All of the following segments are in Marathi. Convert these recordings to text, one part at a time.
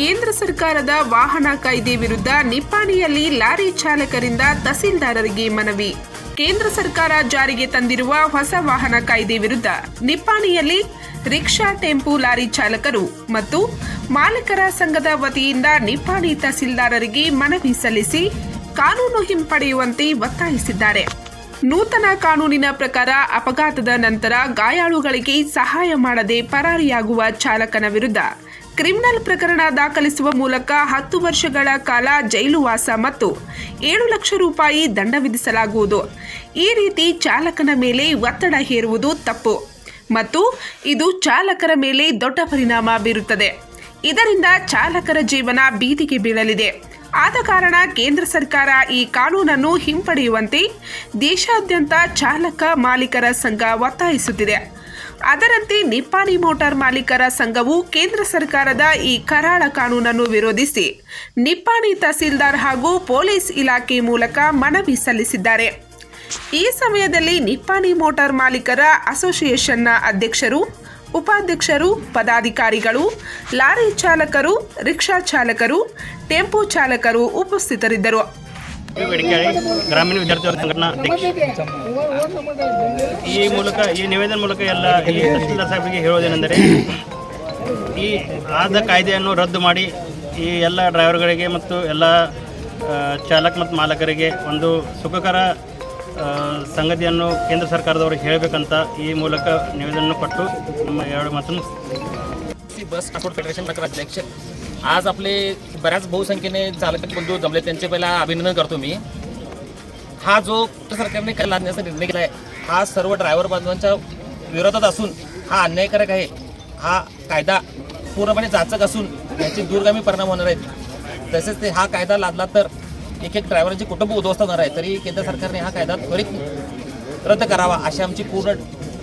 ಕೇಂದ್ರ ಸರ್ಕಾರದ ವಾಹನ ಕಾಯ್ದೆ ವಿರುದ್ಧ ನಿಪ್ಪಾಣಿಯಲ್ಲಿ ಲಾರಿ ಚಾಲಕರಿಂದ ತಹಸೀಲ್ದಾರರಿಗೆ ಮನವಿ. ಕೇಂದ್ರ ಸರ್ಕಾರ ಜಾರಿಗೆ ತಂದಿರುವ ಹೊಸ ವಾಹನ ಕಾಯ್ದೆ ವಿರುದ್ಧ ನಿಪ್ಪಾಣಿಯಲ್ಲಿ ರಿಕ್ಷಾ ಟೆಂಪು ಲಾರಿ ಚಾಲಕರು ಮತ್ತು ಮಾಲೀಕರ ಸಂಘದ ವತಿಯಿಂದ ನಿಪ್ಪಾಣಿ ತಹಸೀಲ್ದಾರರಿಗೆ ಮನವಿ ಸಲ್ಲಿಸಿ ಕಾನೂನು ಹಿಂಪಡೆಯುವಂತೆ ಒತ್ತಾಯಿಸಿದ್ದಾರೆ. ನೂತನ ಕಾನೂನಿನ ಪ್ರಕಾರ ಅಪಘಾತದ ನಂತರ ಗಾಯಾಳುಗಳಿಗೆ ಸಹಾಯ ಮಾಡದೆ ಪರಾರಿಯಾಗುವ ಚಾಲಕನ ವಿರುದ್ಧ ಕ್ರಿಮಿನಲ್ ಪ್ರಕರಣ ದಾಖಲಿಸುವ ಮೂಲಕ ಹತ್ತು ವರ್ಷಗಳ ಕಾಲ ಜೈಲುವಾಸ ಮತ್ತು ಏಳು ಲಕ್ಷ ರೂಪಾಯಿ ದಂಡ ವಿಧಿಸಲಾಗುವುದು. ಈ ರೀತಿ ಚಾಲಕನ ಮೇಲೆ ಒತ್ತಡ ಹೇರುವುದು ತಪ್ಪು ಮತ್ತು ಇದು ಚಾಲಕರ ಮೇಲೆ ದೊಡ್ಡ ಪರಿಣಾಮ ಬೀರುತ್ತದೆ. ಇದರಿಂದ ಚಾಲಕರ ಜೀವನ ಬೀದಿಗೆ ಬೀಳಲಿದೆ. ಆದ ಕಾರಣ ಕೇಂದ್ರ ಸರ್ಕಾರ ಈ ಕಾನೂನನ್ನು ಹಿಂಪಡೆಯುವಂತೆ ದೇಶಾದ್ಯಂತ ಚಾಲಕ ಮಾಲೀಕರ ಸಂಘ ಒತ್ತಾಯಿಸುತ್ತಿದೆ. ಅದರಂತೆ ನಿಪ್ಪಾಣಿ ಮೋಟಾರ್ ಮಾಲೀಕರ ಸಂಘವು ಕೇಂದ್ರ ಸರ್ಕಾರದ ಈ ಕರಾಳ ಕಾನೂನನ್ನು ವಿರೋಧಿಸಿ ನಿಪ್ಪಾಣಿ ತಹಸೀಲ್ದಾರ್ ಹಾಗೂ ಪೊಲೀಸ್ ಇಲಾಖೆ ಮೂಲಕ ಮನವಿ ಸಲ್ಲಿಸಿದ್ದಾರೆ. ಈ ಸಮಯದಲ್ಲಿ ನಿಪ್ಪಾಣಿ ಮೋಟಾರ್ ಮಾಲೀಕರ ಅಸೋಸಿಯೇಷನ್ನ ಅಧ್ಯಕ್ಷರು, ಉಪಾಧ್ಯಕ್ಷರು, ಪದಾಧಿಕಾರಿಗಳು, ಲಾರಿ ಚಾಲಕರು, ರಿಕ್ಷಾ ಚಾಲಕರು, ಟೆಂಪೋ ಚಾಲಕರು ಉಪಸ್ಥಿತರಿದ್ದರು. ಗ್ರಾಮೀಣ ವಿದ್ಯಾರ್ಥಿಗಳ ಸಂಘಟನಾ ಅಧ್ಯಕ್ಷ. ಈ ಮೂಲಕ, ಈ ನಿವೇದನ ಮೂಲಕ ಎಲ್ಲ ಈ ತಹಸೀಲ್ದಾರ್ ಸಾಹೇಬರಿಗೆ ಹೇಳೋದೇನೆಂದರೆ, ಈ ಆದ ಕಾಯ್ದೆಯನ್ನು ರದ್ದು ಮಾಡಿ ಈ ಎಲ್ಲ ಡ್ರೈವರ್ಗಳಿಗೆ ಮತ್ತು ಎಲ್ಲ ಚಾಲಕ ಮತ್ತು ಮಾಲಕರಿಗೆ ಒಂದು ಸುಖಕರ ಸಂಗತಿಯನ್ನು ಕೇಂದ್ರ ಸರ್ಕಾರದವರು ಹೇಳಬೇಕಂತ ಈ ಮೂಲಕ ನಿವೇದನ ಕೊಟ್ಟು ನಮ್ಮ ಎರಡು ಮಾತನ್ನು बस ट्रान्सपोर्ट फेडरेशन नगर अध्यक्ष. आज आपले बऱ्याच बहुसंख्येने चालक बंधू जमले त्यांचे पहिला अभिनंदन करतो मी. हा जो सरकारने काय आणण्याचा निर्णय केला आहे हा सर्व ड्रायव्हर बांधवांच्या विरोधात असून हा अन्यायकारक आहे. हा कायदा पूर्णपणे जाचक असून याचे दूरगामी परिणाम होणार आहेत. तसेच ते हा कायदा लादला तर एक एक ड्रायव्हरांची कुटुंब उद्ध्वस्त होणार आहे. तरी केंद्र सरकारने हा कायदा त्वरित रद्द करावा अशी आमची पूर्ण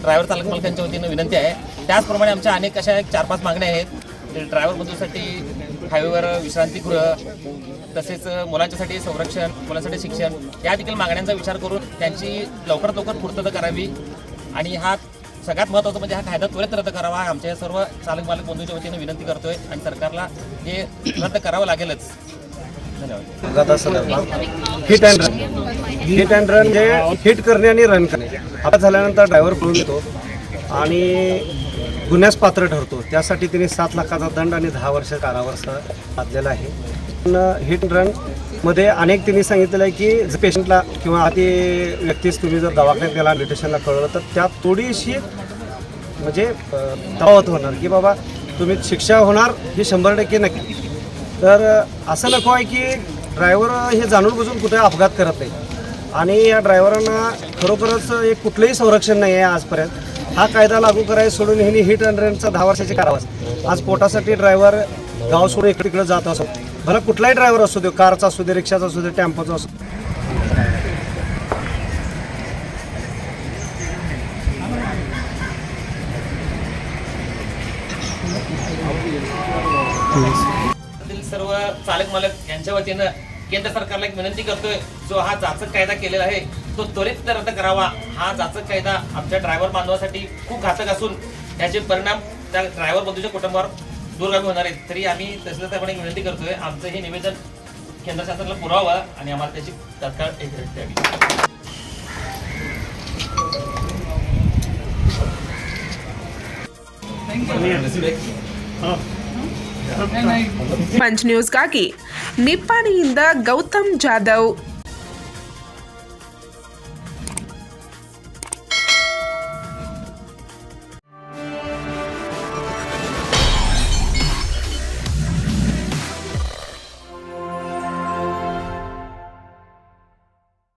ड्रायव्हर चालक मालकांच्या वतीनं विनंती आहे. त्याचप्रमाणे आमच्या अनेक अशा एक चार पाच मागण्या आहेत. ड्रायव्हर बंधूसाठी हायवेवर विश्रांतीगृह तसेच मुलांच्यासाठी संरक्षण मुलांसाठी शिक्षण या देखील मागण्यांचा विचार करून त्यांची लवकरात लवकर पूर्तता करावी. आणि हा सगळ्यात महत्त्वाचं म्हणजे हा कायदा त्वरित रद्द करावा. आमच्या सर्व चालक मालक बंधूंच्या वतीनं विनंती करतोय आणि सरकारला हे रद्द करावं लागेलच. धन्यवाद. Hit and run hit and run जे हिट करणे आणि रन करणे. अपघात झाल्यानंतर ड्रायव्हर पळून येतो आणि गुन्ह्यास पात्र ठरतो. त्यासाठी तिने सात लाखाचा दंड आणि दहा वर्ष कारावास घातलेला आहे. पण हिट रनमध्ये रनमध्ये अनेक तिने सांगितलेलं आहे की जर पेशंटला किंवा आधी व्यक्तीस तुम्ही जर दवाखान्यात गेला न्यूट्रिशनला कळलं तर त्यात थोडीशी म्हणजे अ, तफावत होणार की बाबा तुम्ही शिक्षा होणार ही शंभर टक्के नक्की. तर असं नको आहे की ड्रायव्हर हे जाणून बुजून कुठे अपघात करत नाही. आणि या ड्रायव्हरांना खरोखरच एक कुठलंही संरक्षण नाही आहे आजपर्यंत. हा कायदा लागू करायला सोडून ह्यांनी हिट अँड रनचा दहा वर्षाची कारावास. आज पोटासाठी ड्रायव्हर गाव सोडून इकडे तिकडे जात असो. भला कुठलाही ड्रायव्हर असू दे कारचा असू दे रिक्षाचा असू दे टेम्पोचा असू दे. सर्व चालक मालक यांच्या वतीनं केंद्र सरकारला एक विनंती करतोय जो हा जाचक कायदा केलेला आहे तो त्वरित रद्द करावा. हा जाचक कायदा आमच्या ड्रायव्हर बांधवासाठी खूप घातक असून त्याचे परिणाम त्या ड्रायव्हर बंधूच्या कुटुंबावर दूरगामी होणार आहेत. तरी आम्ही तहसीलदार आपण एक विनंती करतोय आमचं हे निवेदन केंद्र शासनाला पुरावा आणि आम्हाला त्याची तात्काळ एक भेट द्यावी. पंच न्यूज काकी. ನಿಪ್ಪಾಣಿಯಿಂದ ಗೌತಮ್ ಜಾಧವ್.